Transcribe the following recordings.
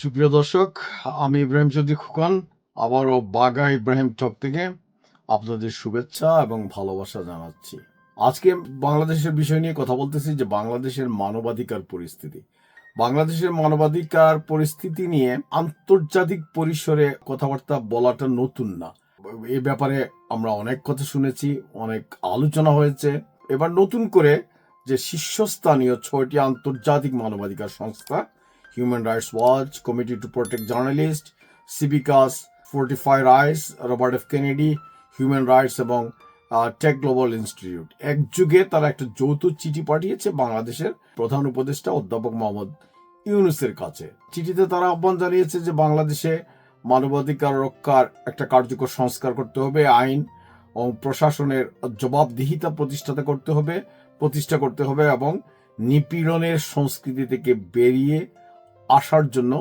সুপ্রিয় দর্শক, আমি ইব্রাহিম চৌধুরী খোকন, আবারও বাগা ইব্রাহিম টক থেকে আপনাদের শুভেচ্ছা এবং ভালোবাসা জানাচ্ছি। আজকে বাংলাদেশের বিষয় নিয়ে কথা বলতেছি যে বাংলাদেশের মানবাধিকার পরিস্থিতি। বাংলাদেশের মানবাধিকার পরিস্থিতি নিয়ে আন্তর্জাতিক পরিসরে কথাবার্তা বলাটা নতুন না। এ ব্যাপারে আমরা অনেক কথা শুনেছি, অনেক আলোচনা হয়েছে। এবার নতুন করে যে শীর্ষস্থানীয় ছয়টি আন্তর্জাতিক মানবাধিকার সংস্থা Human Rights Watch, Committee to Protect Journalists, Civicus, Fortify Rights, Robert F Kennedy human rights এবং টেক গ্লোবাল ইনস্টিটিউট এক যুগে তারা একটা যৌথ চিঠি পাঠিয়েছে বাংলাদেশের প্রধান উপদেষ্টা অধ্যাপক মোহাম্মদ ইউনুসের কাছে। চিঠিতে তারা আহ্বান জানিয়েছে যে বাংলাদেশে মানবাধিকার রক্ষার একটা কার্যকর সংস্কার করতে হবে আইন ও প্রশাসনের জবাবদিহিতা প্রতিষ্ঠাতা করতে হবে প্রতিষ্ঠা করতে হবে এবং নিপীড়নের সংস্কৃতি থেকে বেরিয়ে আসার জন্য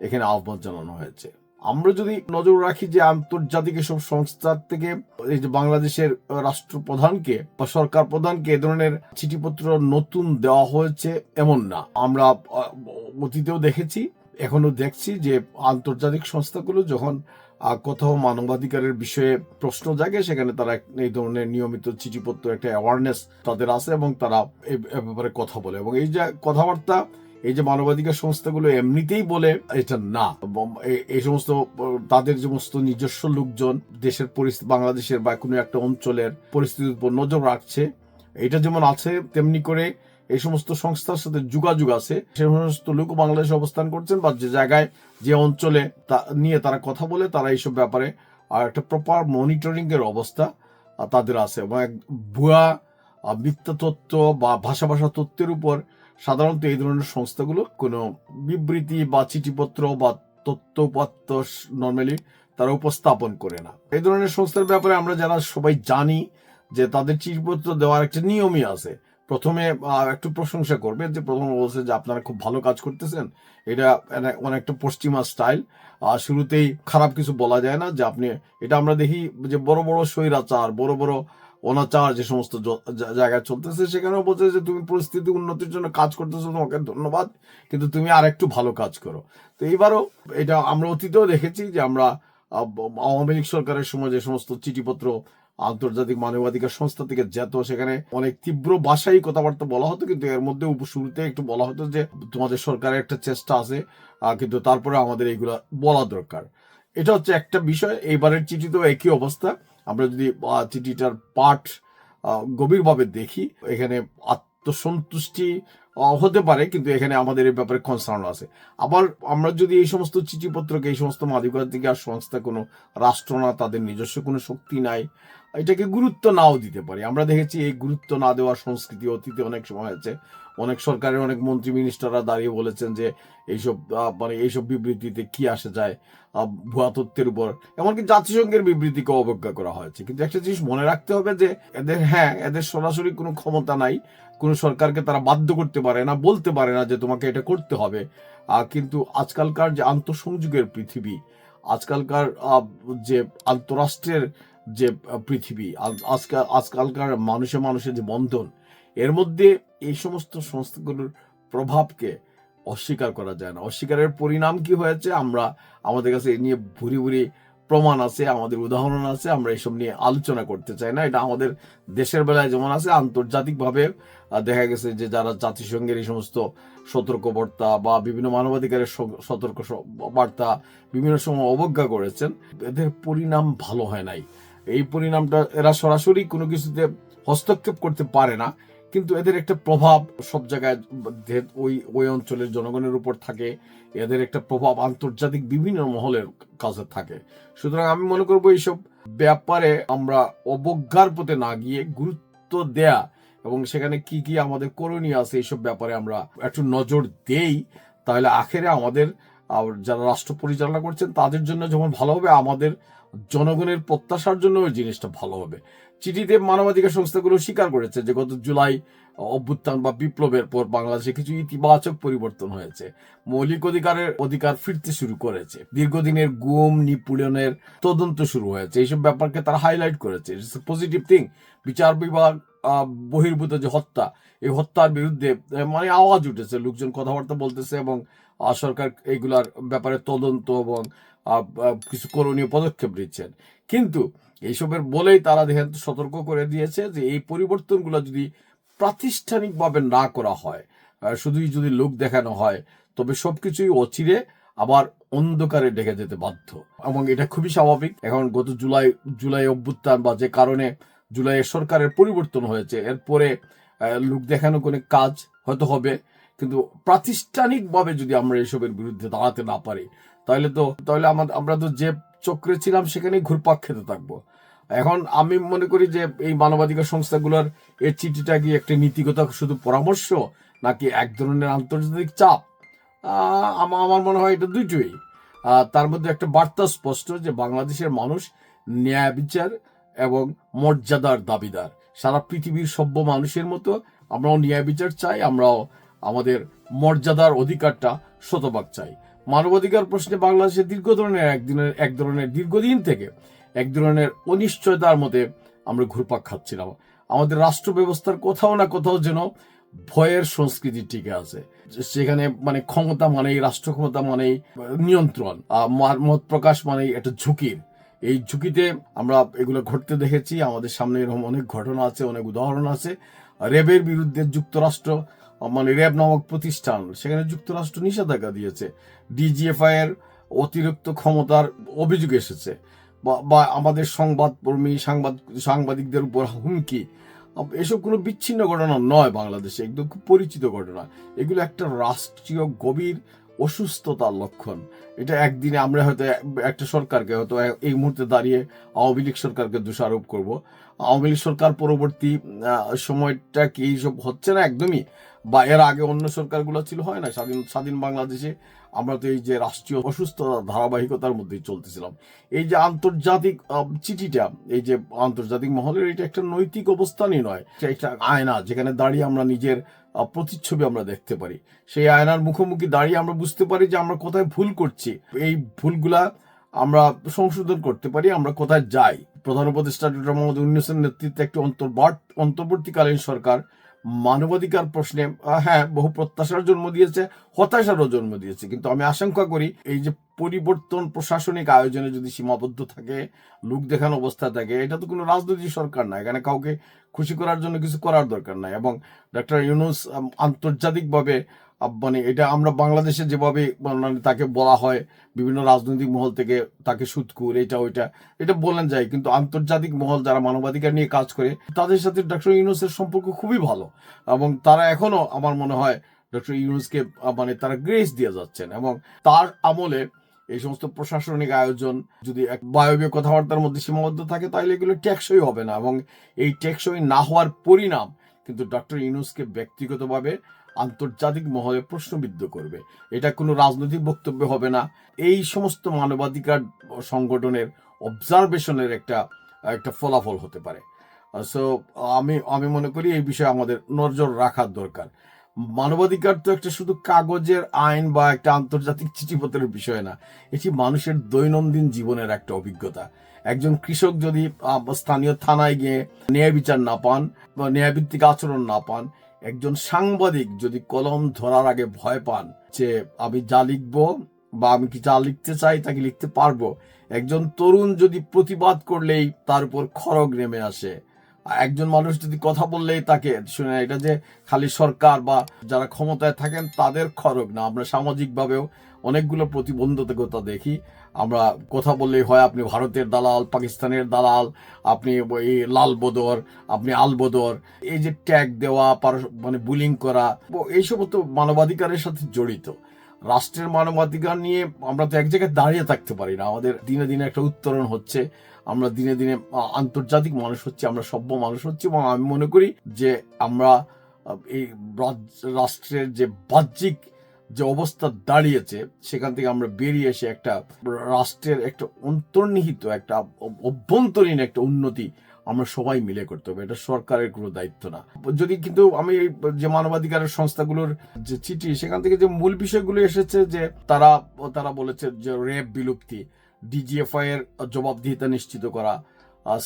এখানে আহ্বান জানানো হয়েছে। আমরা যদি নজর রাখি যে আন্তর্জাতিক এসব সংস্থার থেকে এই যে বাংলাদেশের রাষ্ট্রপ্রধানকে বা সরকার প্রধানকে এ ধরনের চিঠিপত্র নতুন দেওয়া হয়েছে এমন না। আমরা অতীতেও দেখেছি, এখনও দেখছি যে আন্তর্জাতিক সংস্থাগুলো যখন কোথাও মানবাধিকারের বিষয়ে প্রশ্ন জাগে, সেখানে তারা এই ধরনের নিয়মিত চিঠিপত্র, একটা অ্যাওয়ারনেস তাদের আছে এবং তারা এ ব্যাপারে কথা বলে। এবং এই যে কথাবার্তা এই যে মানবাধিকার সংস্থাগুলো এমনিতেই বলে এটা না। এই সমস্ত তাদের সমস্ত নিজস্ব লোকজন দেশের পরিস্থিতি বাংলাদেশের বা কোনো একটা অঞ্চলের পরিস্থিতির উপর নজর রাখছে, এটা যেমন আছে, তেমনি করে এই সমস্ত সংস্থার সাথে যোগাযোগ আছে। সে সমস্ত লোক বাংলাদেশে অবস্থান করছেন বা যে জায়গায়, যে অঞ্চলে নিয়ে তারা কথা বলে, তারা এইসব ব্যাপারে আর একটা প্রপার মনিটরিং এর অবস্থা তাদের আছে। এবং ভুয়া মিথ্যা তথ্য বা ভাষা ভাষা তথ্যের উপর সাধারণত এই ধরনের সংস্থাগুলো কোনো বিবৃতি বা চিঠিপত্র বা তথ্য নর্মালি তারা উপস্থাপন করে না। এই ধরনের সংস্থার ব্যাপারে আমরা যারা সবাই জানি যে তাদের চিঠিপত্র দেওয়ার একটা নিয়মই আছে, প্রথমে একটু প্রশংসা করবে যে প্রথমে বলছে যে আপনারা খুব ভালো কাজ করতেছেন, এটা অনেকটা পশ্চিমা স্টাইল আর শুরুতেই খারাপ কিছু বলা যায় না যে আপনি, এটা আমরা দেখি যে বড় বড় স্বৈরাচার, বড় বড় অনাচার যে সমস্ত জায়গায় চলতেছে, সেখানেও বলছে যে তুমি পরিস্থিতি উন্নতির জন্য কাজ করতেছো, তোমাকে ধন্যবাদ, কিন্তু তুমি আর একটু ভালো কাজ করো। তো এইবারও এটা আমরা অতীতেও দেখেছি যে আমরা আওয়ামী লীগ সরকারের সময় যে সমস্ত চিঠিপত্র আন্তর্জাতিক মানবাধিকার সংস্থা থেকে যেত, সেখানে অনেক তীব্র ভাষায় কথাবার্তা বলা হতো, কিন্তু এর মধ্যে শুরুতে একটু বলা হতো যে তোমাদের সরকারের একটা চেষ্টা আছে কিন্তু তারপরে আমাদের এইগুলা বলা দরকার। এটা হচ্ছে একটা বিষয়, এইবারের চিঠিতেও একই অবস্থা। আমরা যদি চিঠিটার পাঠ গভীরভাবে দেখি, এখানে আত্মসন্তুষ্টি হতে পারে, কিন্তু এখানে আমাদের এই ব্যাপারে কনসার্ন আছে। আবার আমরা যদি এই সমস্ত চিঠিপত্রকে, এই সমস্ত মানবাধিকার সংস্থা কোনো রাষ্ট্র না, তাদের নিজস্ব কোনো শক্তি নাই, এটাকে গুরুত্ব নাও দিতে পারি। আমরা দেখেছি এই গুরুত্ব না দেওয়ার সংস্কৃতি অতীতে অনেক সময় হয়েছে অনেক সরকারের অনেক মন্ত্রী মিনিস্টাররা দাঁড়িয়ে বলেছেন যে এইসব মানে এইসব বিবৃতিতে কি আসে যায় ভুয়া তথ্যের উপর। এমনকি জাতিসংঘের বিবৃতিকে অবজ্ঞা করা হয়েছে। কিন্তু একটা জিনিস মনে রাখতে হবে যে এদের হ্যাঁ এদের সরাসরি কোনো ক্ষমতা নাই, কোনো সরকারকে তারা বাধ্য করতে পারে না, বলতে পারে না যে তোমাকে এটা করতে হবে। কিন্তু আজকালকার যে আন্তঃসংযোগের পৃথিবী, আজকালকার যে আন্তরাষ্ট্রের যে পৃথিবী আজকাল আজকালকার মানুষে মানুষের যে বন্ধন এর মধ্যে এই সমস্ত সংস্থাগুলোর প্রভাবকে অস্বীকার করা যায় না। অস্বীকারের পরিণাম কি হয়েছে? আমরা আমাদের কাছে এ নিয়ে ভুরি ভুরি প্রমাণ আছে, আমাদের উদাহরণ আছে, আমরা এসব নিয়ে আলোচনা করতে চাই না। এটা আমাদের দেশের বেলায় যেমন আছে, আন্তর্জাতিকভাবে দেখা গেছে যে যারা জাতিসংঘের এই সমস্ত সতর্ক বার্তা বা বিভিন্ন মানবাধিকারের সতর্ক বার্তা বিভিন্ন সময় অবজ্ঞা করেছেন, এদের পরিণাম ভালো হয় নাই। এই পরিণামটা এরা সরাসরি কোনো কিছুতে হস্তক্ষেপ করতে পারে না। কিন্তু এদের একটা প্রভাব সব জায়গায় ওই ওই অঞ্চলের জনগণের উপর থাকে, এদের একটা প্রভাব আন্তর্জাতিক বিভিন্ন মহলের কাছে থাকে। সুতরাং আমি মনে করব এইসব ব্যাপারে আমরা অবজ্ঞার পথে না গিয়ে গুরুত্ব দেয়া এবং সেখানে কি কি আমাদের করণীয় আছে এইসব ব্যাপারে আমরা একটু নজর দেই, তাহলে আখেরে আমাদের আর যারা রাষ্ট্র পরিচালনা করছেন তাদের জন্য যেমন ভালো হবে, আমাদের জনগণের প্রত্যাশার জন্য ওই জিনিসটা ভালো হবে। চিঠিতে মানবাধিকার সংস্থাগুলো স্বীকার করেছে যে গত জুলাই অভ্যুত্থান বা বিপ্লবের পর বাংলাদেশে কিছু ইতিবাচক পরিবর্তন হয়েছে। মৌলিক অধিকারের অধিকার ফিরতে শুরু করেছে। দীর্ঘদিনের গুম, নিপীড়নের তদন্ত শুরু হয়েছে। এইসব ব্যাপারকে তারা হাইলাইট করেছে। পজিটিভ থিং বিচার বিভাগ বহির্ভূত যে হত্যা, এই হত্যার বিরুদ্ধে মানে আওয়াজ উঠেছে। লোকজন কথাবার্তা বলতেছে এবং সরকার এইগুলার ব্যাপারে তদন্ত এবং কিছু করণীয় পদক্ষেপ নিচ্ছেন। কিন্তু এইসবের বলেই তারা দেখেন সতর্ক করে দিয়েছে যে এই পরিবর্তনগুলো যদি প্রাতিষ্ঠানিকভাবে না করা হয় শুধুই যদি লোক দেখানো হয়, তবে সবকিছুই অচিরে আবার অন্ধকারে ডেকে যেতে বাধ্য। এবং এটা খুবই স্বাভাবিক। এখন গত জুলাই জুলাই অভ্যুত্থান বা যে কারণে জুলাইয়ের সরকারের পরিবর্তন হয়েছে, এরপরে লোক দেখানো কোনো কাজ হয়তো হবে, কিন্তু প্রাতিষ্ঠানিকভাবে যদি আমরা এসবের বিরুদ্ধে দাঁড়াতে না পারি, তাহলে তো, তাহলে আমরা তো যে চক্রে ছিলাম সেখানেই ঘুরপাক খেতে থাকব। এখন আমি মনে করি যে এই মানবাধিকার সংস্থাগুলোর এই চিঠিটা কি একটা নীতিগত শুধু পরামর্শ নাকি এক ধরনের আন্তর্জাতিক চাপ? আমার মনে হয় এটা আহ, তার মধ্যে একটা বার্তা স্পষ্ট যে বাংলাদেশের মানুষ ন্যায় বিচার এবং মর্যাদার দাবিদার। সারা পৃথিবীর সভ্য মানুষের মতো আমরাও ন্যায় বিচার চাই আমরাও আমাদের মর্যাদার অধিকারটা শতভাগ চাই। মানবাধিকার প্রশ্নে বাংলাদেশে দীর্ঘ ধরনের একদিনের এক ধরনের দীর্ঘদিন থেকে এক ধরনের অনিশ্চয়তার মধ্যে আমরা ঘুরপাক খাচ্ছিলাম। আমাদের রাষ্ট্র ব্যবস্থার কোথাও না কোথাও যেন ভয়ের সংস্কৃতি টিকে আছে। সেখানে মানে ক্ষমতা মানেই রাষ্ট্র ক্ষমতা মানেই নিয়ন্ত্রণ মত প্রকাশ মানেই একটা ঝুঁকির। এই ঝুঁকিতে আমরা এগুলো ঘটতে দেখেছি। আমাদের সামনে এরকম অনেক ঘটনা আছে, অনেক উদাহরণ আছে। র্যাবের বিরুদ্ধে যুক্তরাষ্ট্র মানে র্যাব নামক প্রতিষ্ঠান, সেখানে যুক্তরাষ্ট্র নিষেধাজ্ঞা দিয়েছে। ডিজিএফআই এর অতিরিক্ত ক্ষমতার অভিযোগ এসেছে। বা- আমাদের সংবাদকর্মী সাংবাদ, সাংবাদিকদের উপর হুমকি। এসব কোনো বিচ্ছিন্ন ঘটনা নয় বাংলাদেশে, একদম খুব পরিচিত ঘটনা। এগুলো একটা রাষ্ট্রীয় গভীর অসুস্থতার লক্ষণ। এটা একদিনে আমরা হয়তো একটা সরকারকে হয়তো এই মুহূর্তে দাঁড়িয়ে আওয়ামী লীগ সরকারকে দোষারোপ করব। আওয়ামী লীগ সরকার পরবর্তী সময়টা কি এইসব হচ্ছে না একদমই? বা এর আগে অন্য সরকারগুলো ছিল, হয় না? স্বাধীন স্বাধীন বাংলাদেশে আমরা তো এই যে রাষ্ট্রীয় অসুস্থতা ধারাবাহিকতার মধ্যেই চলতেছিলাম। এই যে আন্তর্জাতিক চিঠিটা, এই যে আন্তর্জাতিক মহলের এটা একটা নৈতিক অবস্থানই নয় একটা আয়না যেখানে দাঁড়িয়ে আমরা নিজের প্রতিচ্ছবি আমরা দেখতে পারি। সেই আয়নার মুখোমুখি দাঁড়িয়ে আমরা বুঝতে পারি যে আমরা কোথায় ভুল করছি। এই ভুলগুলা আমরা সংশোধন করতে পারি, আমরা কোথায় যাই। প্রধান উপদেষ্টা ডক্টর মোহাম্মদ ইউনূসের নেতৃত্বে একটি অন্তর্বর্তীকালীন সরকার মানবাধিকার প্রশ্নে হ্যাঁ বহু প্রত্যাশার জন্ম দিয়েছে, হতাশারও জন্ম দিয়েছে। কিন্তু আমি আশঙ্কা করি এই যে পরিবর্তন প্রশাসনিক আয়োজনে যদি সীমাবদ্ধ থাকে, লোক দেখানো অবস্থা থাকে, এটা তো কোনো রাজনৈতিক সরকার না। এখানে কাউকে খুশি করার জন্য কিছু করার দরকার নাই। এবং ডক্টর ইউনুস আন্তর্জাতিকভাবে মানে এটা আমরা বাংলাদেশে যেভাবে মানে তাকে বলা হয়, বিভিন্ন রাজনৈতিক মহল থেকে তাকে সুৎকুর এটা, ওইটা, এটা বলেন যায়। কিন্তু আন্তর্জাতিক মহল যারা মানবাধিকার নিয়ে কাজ করে, তাদের সাথে ডক্টর ইউনুসের সম্পর্ক খুবই ভালো। এবং তারা এখনও আমার মনে হয় ডক্টর ইউনুসকে মানে তারা গ্রেস দিয়ে যাচ্ছেন। এবং তার আমলে এই সমস্ত প্রশাসনিক আয়োজন, যদি এক বায়বীয় কথাবার্তার মধ্যে সীমাবদ্ধ থাকে, তাহলে এগুলো টেকসই হবে না। এবং এই টেকসই না হওয়ার পরিণাম কিন্তু ডক্টর ইউনুসকে ব্যক্তিগতভাবে আন্তর্জাতিক মহলে প্রশ্নবিদ্ধ করবে। এটা কোনো রাজনৈতিক বক্তব্য হবে না। এই সমস্ত মানবাধিকার সংগঠনের অবজারভেশনের একটা একটা ফলাফল হতে পারে। সো আমি আমি মনে করি এই বিষয়ে আমাদের নজর রাখার দরকার। মানবাধিকার তো একটা শুধু কাগজের আইন বা একটা আন্তর্জাতিক চিঠিপত্রের বিষয় না, এটি মানুষের দৈনন্দিন জীবনের একটা অভিজ্ঞতা। একজন কৃষক যদি স্থানীয় থানায় গিয়ে ন্যায় বিচার না পান বা ন্যায়ভিত্তিক আচরণ না পান একজন সাংবাদিক যদি কলম ধরার আগে ভয় পান যে আমি যা লিখব বা আমি কি যা লিখতে চাই তাকে লিখতে পারব, একজন তরুণ যদি প্রতিবাদ করলেই তার উপর খড়গ নেমে আসে। একজন মানুষ যদি কথা বললেই তাকে শুনে এটা যে খালি সরকার বা যারা ক্ষমতায় থাকেন তাদের খড়গ না, আমরা সামাজিকভাবেও অনেকগুলো প্রতিবন্ধকতা দেখি। আমরা কথা বললেই হয় আপনি ভারতের দালাল, পাকিস্তানের দালাল, আপনি এই লাল বদর, আপনি আল বদর, এই যে ট্যাগ দেওয়া মানে বুলিং করা এইসব তো মানবাধিকারের সাথে জড়িত। রাষ্ট্রের মানবাধিকার নিয়ে আমরা তো এক জায়গায় দাঁড়িয়ে থাকতে পারি না। আমাদের দিনে দিনে একটা উত্তরণ হচ্ছে, আমরা দিনে দিনে আন্তর্জাতিক মানুষ হচ্ছে, আমরা সভ্য মানুষ হচ্ছে এবং আমি মনে করি যে আমরা এই রাষ্ট্রের যে বাহ্যিক যে অবস্থা দাঁড়িয়েছে, সেখান থেকে আমরা বেরিয়ে এসে একটা রাষ্ট্রের একটা অন্তর্নিহিত, একটা অভ্যন্তরীণ একটা উন্নতি আমরা সবাই মিলে করতে হবে। এটা সরকারের কোনো দায়িত্ব না। যদি কিন্তু আমি যে মানবাধিকারের সংস্থাগুলোর যে চিঠি, সেখান থেকে যে মূল বিষয়গুলো এসেছে যে তারা তারা বলেছে যে র্যাব বিলুপ্তি, ডিজিএফআই এর জবাবদিহিতা নিশ্চিত করা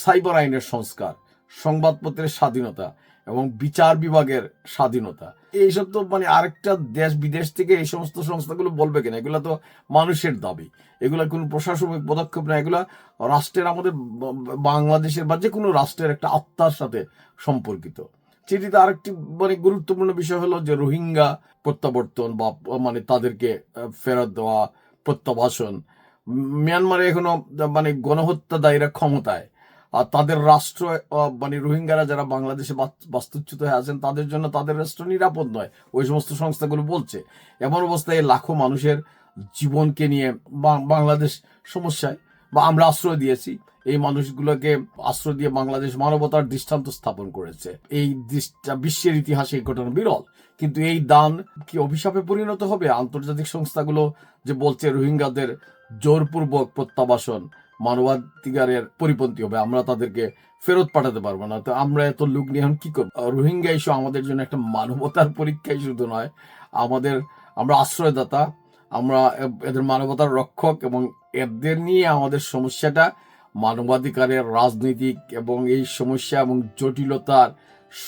সাইবার আইনের সংস্কার, সংবাদপত্রের স্বাধীনতা এবং বিচার বিভাগের স্বাধীনতা এইসব তো মানে আরেকটা দেশ, বিদেশ থেকে এই সমস্ত সংস্থাগুলো বলবে কিনা? এগুলো তো মানুষের দাবি। এগুলা কোনো প্রশাসনিক পদক্ষেপ না। এগুলা রাষ্ট্রের আমাদের বাংলাদেশের বা যে কোনো রাষ্ট্রের একটা আত্মার সাথে সম্পর্কিত। চিঠিতে আরেকটি মানে গুরুত্বপূর্ণ বিষয় হলো যে রোহিঙ্গা প্রত্যাবর্তন বা মানে তাদেরকে ফেরত দেওয়া প্রত্যাবাসন। মিয়ানমারে এখনও মানে গণহত্যা দায়ীরা ক্ষমতায়। তাদের রাষ্ট্র মানে রোহিঙ্গারা যারা বাংলাদেশে বাস্তুচ্যুত হয়ে আছেন, তাদের জন্য তাদের রাষ্ট্র নিরাপদ নয়, ওই সমস্ত সংস্থাগুলো বলছে। এমন অবস্থায় লাখো মানুষের জীবনকে নিয়ে বাংলাদেশ সমস্যায় বা আমরা আশ্রয় দিয়েছি। এই মানুষগুলোকে আশ্রয় দিয়ে বাংলাদেশ মানবতার দৃষ্টান্ত স্থাপন করেছে। এই বিশ্বের ইতিহাসে এই ঘটনা বিরল। কিন্তু এই দান কি অভিশাপে পরিণত হবে? আন্তর্জাতিক সংস্থাগুলো যে বলছে রোহিঙ্গাদের জোরপূর্বক প্রত্যাবাসন মানবাধিকারের পরিপন্থী হবে, আমরা তাদেরকে ফেরত পাঠাতে পারব না। তো আমরা এত লোক নিয়ে এখন কি করব? রোহিঙ্গা ইস্যু আমাদের জন্য একটা মানবতার পরীক্ষাই শুধু নয়, আমাদের, আমরা আশ্রয়দাতা, আমরা এদের মানবতার রক্ষক এবং এদের নিয়ে আমাদের সমস্যাটা মানবাধিকারের রাজনৈতিক এবং এই সমস্যা এবং জটিলতার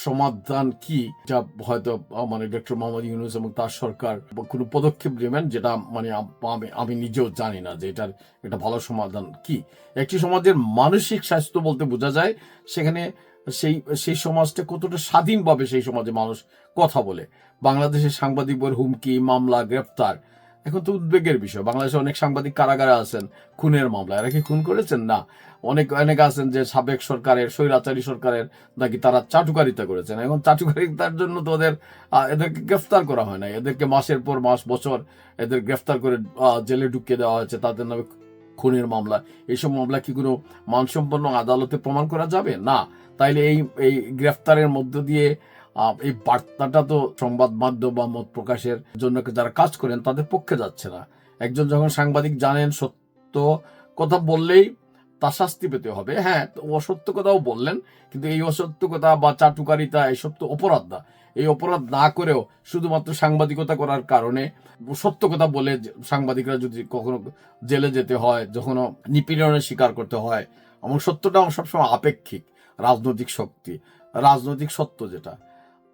সমাধান কি, যা হয়তো মানে ডক্টর মোহাম্মদ ইউনুস এবং তার সরকার কোনো পদক্ষেপ নেবেন যেটা মানে আমি আমি নিজেও জানি না যে এটার একটা ভালো সমাধান কি। একটি সমাজের মানসিক স্বাস্থ্য বলতে বোঝা যায়, সেখানে সেই সেই সমাজটা কতটা স্বাধীনভাবে সেই সমাজে মানুষ কথা বলে। বাংলাদেশের সাংবাদিকদের হুমকি, মামলা, গ্রেপ্তার এখন তো উদ্বেগের বিষয়। বাংলাদেশে অনেক সাংবাদিক কারাগারে আছেন, খুনের মামলা এরা কি খুন করেছেন? না। অনেক অনেক আছেন যে সাবেক সরকারের, স্বৈরাচারী সরকারের নাকি তারা চাটুকারিতা করেছেন। এখন চাটুকারিতার জন্য তো ওদের এদেরকে গ্রেফতার করা হয় না এদেরকে মাসের পর মাস, বছর এদের গ্রেফতার করে জেলে ঢুকিয়ে দেওয়া হয়েছে। তাদের নামে খুনের মামলা। এইসব মামলা কি কোনো মানসম্পন্ন আদালতে প্রমাণ করা যাবে? না। তাইলে এই এই গ্রেফতারের মধ্য দিয়ে এই বার্তাটা তো সংবাদ মাধ্যম বা মত প্রকাশের জন্য যারা কাজ করেন তাদের পক্ষে যাচ্ছে না। একজন যখন সাংবাদিক জানেন, সত্য কথা বললেই তা শাস্তি পেতে হবে। হ্যাঁ অসত্য কথাও বললেন, কিন্তু এই অসত্য কথা বা চাটুকারিতা এইসব তো অপরাধ না। এই অপরাধ না করেও শুধুমাত্র সাংবাদিকতা করার কারণে সত্য কথা বলে সাংবাদিকরা যদি কখনো জেলে যেতে হয়, যখনও নিপীড়নের শিকার করতে হয়, এবং সত্যটা সবসময় আপেক্ষিক, রাজনৈতিক শক্তি। রাজনৈতিক সত্য যেটা।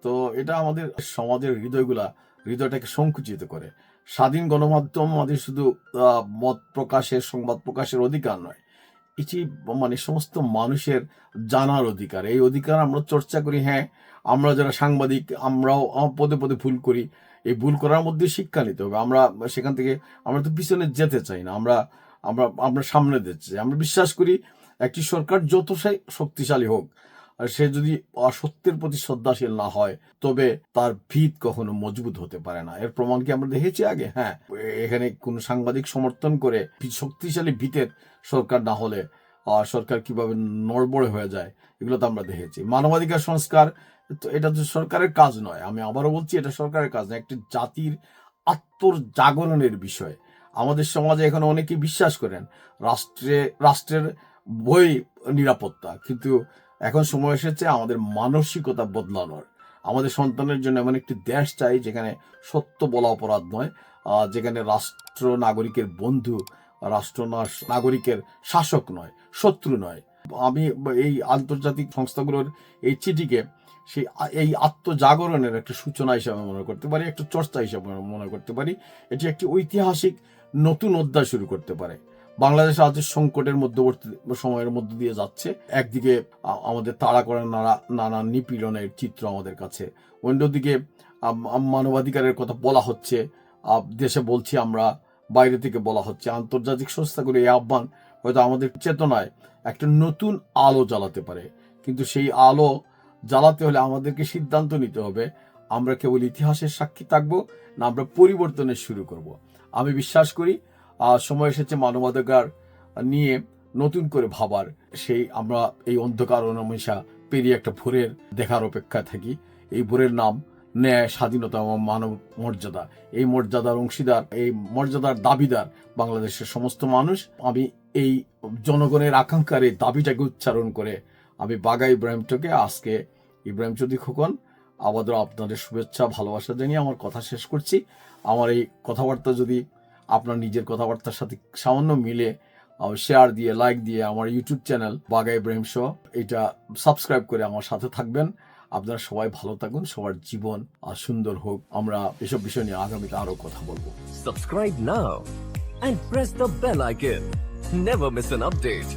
তো এটা আমাদের সমাজের হৃদয়গুলা, হৃদয়টাকে সংকুচিত করে। স্বাধীন গণমাধ্যম আমাদের শুধু মত প্রকাশের, সংবাদ প্রকাশের অধিকার নয়, এটি মানে সমস্ত মানুষের জানার অধিকার। এই অধিকার আমরা চর্চা করি হ্যাঁ আমরা যারা সাংবাদিক, আমরাও পদে পদে ভুল করি। এই ভুল করার মধ্যে শিক্ষা নিতে হবে। আমরা সেখান থেকে, আমরা তো পিছনে যেতে চাই না। আমরা আমরা আমরা সামনে দিতে চাই। আমরা বিশ্বাস করি, একটি সরকার যত শক্তিশালী হোক সে যদি অসত্যের প্রতি শ্রদ্ধাশীল না হয়, তবে তার ভিত কখনো মজবুত হতে পারে না। এর প্রমাণ কি আমরা দেখেছি আগে? হ্যাঁ এখানে কোন সাংবাদিক সমর্থন করে শক্তিশালী ভিতের সরকার না হলে সরকার কীভাবে নড়বড়ে হয়ে যায়, এগুলো তো আমরা দেখেছি। মানবাধিকার সংস্কার তো এটা তো সরকারের কাজ নয়। আমি আবারও বলছি, এটা সরকারের কাজ নয়, একটি জাতির আত্মর জাগরণের বিষয়। আমাদের সমাজে এখন অনেকেই বিশ্বাস করেন, রাষ্ট্রে, রাষ্ট্রের বই নিরাপত্তা। কিন্তু এখন সময় এসেছে আমাদের মানসিকতা বদলানোর। আমাদের সন্তানের জন্য এমন একটি দেশ চাই যেখানে সত্য বলা অপরাধ নয় যেখানে রাষ্ট্র নাগরিকের বন্ধু, রাষ্ট্র নাগরিকের শাসক নয়, শত্রু নয়। আমি এই আন্তর্জাতিক সংস্থাগুলোর এই চিঠিকে সেই এই আত্মজাগরণের একটা সূচনা হিসাবে মনে করতে পারি, একটা চর্চা হিসাবে মনে করতে পারি। এটি একটি ঐতিহাসিক নতুন অধ্যায় শুরু করতে পারে। বাংলাদেশ আজ সংকটের মধ্যবর্তী সময়ের মধ্য দিয়ে যাচ্ছে। একদিকে আমাদের তাড়া করা নানা নানা নিপীড়নের চিত্র আমাদের কাছে। অন্যদিকে মানবাধিকারের কথা বলা হচ্ছে। দেশে বলছি আমরা, বাইরে থেকে বলা হচ্ছে। আন্তর্জাতিক সংস্থাগুলো এই আহ্বান হয়তো আমাদের চেতনায় একটা নতুন আলো জ্বালাতে পারে। কিন্তু সেই আলো জ্বালাতে হলে আমাদেরকে সিদ্ধান্ত নিতে হবে, আমরা কেবল ইতিহাসের সাক্ষী থাকব না, আমরা পরিবর্তনের শুরু করব। আমি বিশ্বাস করি সময় এসেছে মানবাধিকার নিয়ে নতুন করে ভাবার। সেই আমরা এই অন্ধকার অনমেষা পেরিয়ে একটা ভোরের দেখার অপেক্ষায় থাকি। এই ভোরের নাম ন্যায়, স্বাধীনতা এবং মানব মর্যাদা। এই মর্যাদার অংশীদার, এই মর্যাদার দাবিদার বাংলাদেশের সমস্ত মানুষ। আমি এই জনগণের আকাঙ্ক্ষার এই দাবিটাকে উচ্চারণ করে আমি বাগা ইব্রাহিমটাকে আজকে ইব্রাহিম চৌধুরী খোকন, আবারও আপনাদের শুভেচ্ছা, ভালোবাসা জানিয়ে আমার কথা শেষ করছি। আমার এই কথাবার্তা যদি আপনার নিজের কথাবার্তার সাথে সামান্য মিলে শেয়ার দিয়ে লাইক দিয়ে আমার YouTube channel Baga Ibrahim show এটা সাবস্ক্রাইব করে আমার সাথে থাকবেন আপনারা সবাই ভালো থাকুন, সবার জীবন আর সুন্দর হোক আমরা এসব বিষয় নিয়ে আগামীতে আরও কথা বলব subscribe now and press the bell icon. Never miss an update.